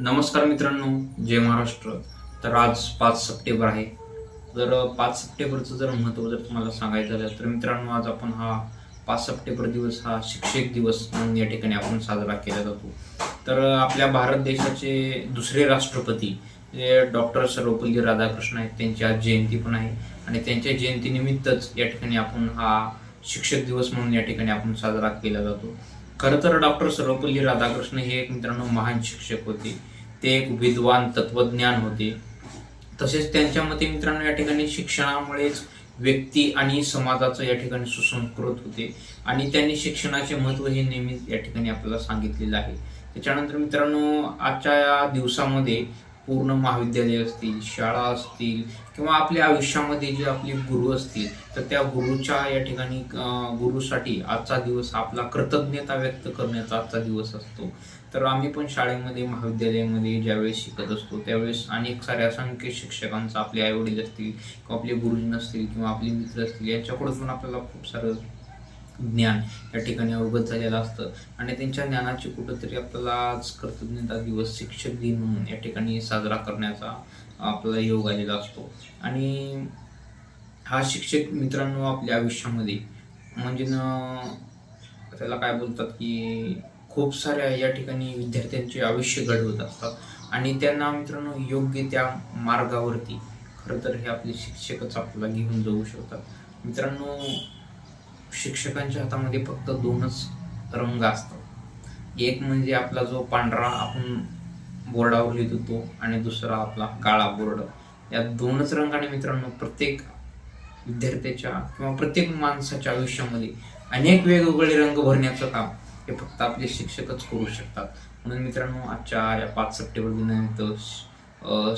नमस्कार मित्रांनो जय महाराष्ट्र. तर आज पाच सप्टेंबर आहे. जर पाच सप्टेंबरचं जर महत्त्व जर तुम्हाला सांगायचं झालं तर मित्रांनो आज आपण हा पाच सप्टेंबर दिवस हा शिक्षक दिवस म्हणून या ठिकाणी आपण साजरा केला जातो. तर आपल्या भारत देशाचे दुसरे राष्ट्रपती जे डॉक्टर सर्वपल्ली राधाकृष्ण आहेत त्यांची आज जयंती पण आहे. आणि त्यांच्या जयंतीनिमित्तच या ठिकाणी आपण हा शिक्षक दिवस म्हणून या ठिकाणी आपण साजरा केला जातो. खरं तर डॉक्टर सर्वपल्ली राधाकृष्ण हे एक मित्रांनो महान शिक्षक होते. ते एक विद्वान तत्वज्ञान होते. तसेच त्यांच्या मते मित्रांनो या ठिकाणी शिक्षणामुळेच व्यक्ती आणि समाजाचं या ठिकाणी सुसंस्कृत होते. आणि त्यांनी शिक्षणाचे महत्त्व हे नेहमी या ठिकाणी आपल्याला सांगितलेलं आहे. त्याच्यानंतर मित्रांनो आजच्या या दिवसामध्ये पूर्ण महाविद्यालय असतील शाळा असतील किंवा आपल्या आयुष्यामध्ये जे आपले गुरु असतील तर त्या गुरुच्या या ठिकाणी गुरुसाठी आजचा दिवस आपला कृतज्ञता व्यक्त करण्याचा आजचा दिवस असतो. तर आम्ही पण शाळेमध्ये महाविद्यालयामध्ये ज्यावेळेस शिकत असतो त्यावेळेस अनेक सारे असंख्य शिक्षकांचा आपले आईवडील असतील किंवा आपले गुरुजन असतील किंवा आपले मित्र असतील यांच्याकडून पण आपल्याला खूप सारं ज्ञान या ठिकाणी अवगत झालेलं असतं. आणि त्यांच्या ज्ञानाची कुठंतरी आपल्याला आज कृतज्ञता दिवस शिक्षक दिन म्हणून या ठिकाणी साजरा करण्याचा आपला योग आलेला असतो. आणि हा शिक्षक मित्रांनो आपल्या आयुष्यामध्ये म्हणजे न त्याला काय बोलतात की खूप साऱ्या या ठिकाणी विद्यार्थ्यांचे आयुष्य घडवत असतात. आणि त्यांना मित्रांनो योग्य त्या मार्गावरती खरं तर हे आपले शिक्षकच आपल्याला घेऊन जाऊ शकतात. मित्रांनो शिक्षकांच्या हातामध्ये फक्त दोनच रंग असतात. एक म्हणजे आपला जो पांढरा आपण बोर्डावर लिहितो तो आणि दुसरा आपला काळा बोर्ड. या दोनच रंगाने मित्रांनो प्रत्येक विद्यार्थ्याच्या किंवा प्रत्येक माणसाच्या आयुष्यामध्ये अनेक वेगवेगळे रंग भरण्याचं काम हे फक्त आपले शिक्षकच करू शकतात. म्हणून मित्रांनो आजच्या या पाच सप्टेंबर दिनानिमित्त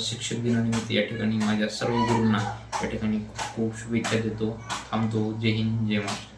शिक्षक दिनानिमित्त या ठिकाणी माझ्या सर्व गुरूंना या ठिकाणी खूप खूप शुभेच्छा देतो. थांबतो. जय हिंद. जय महाराष्ट्र.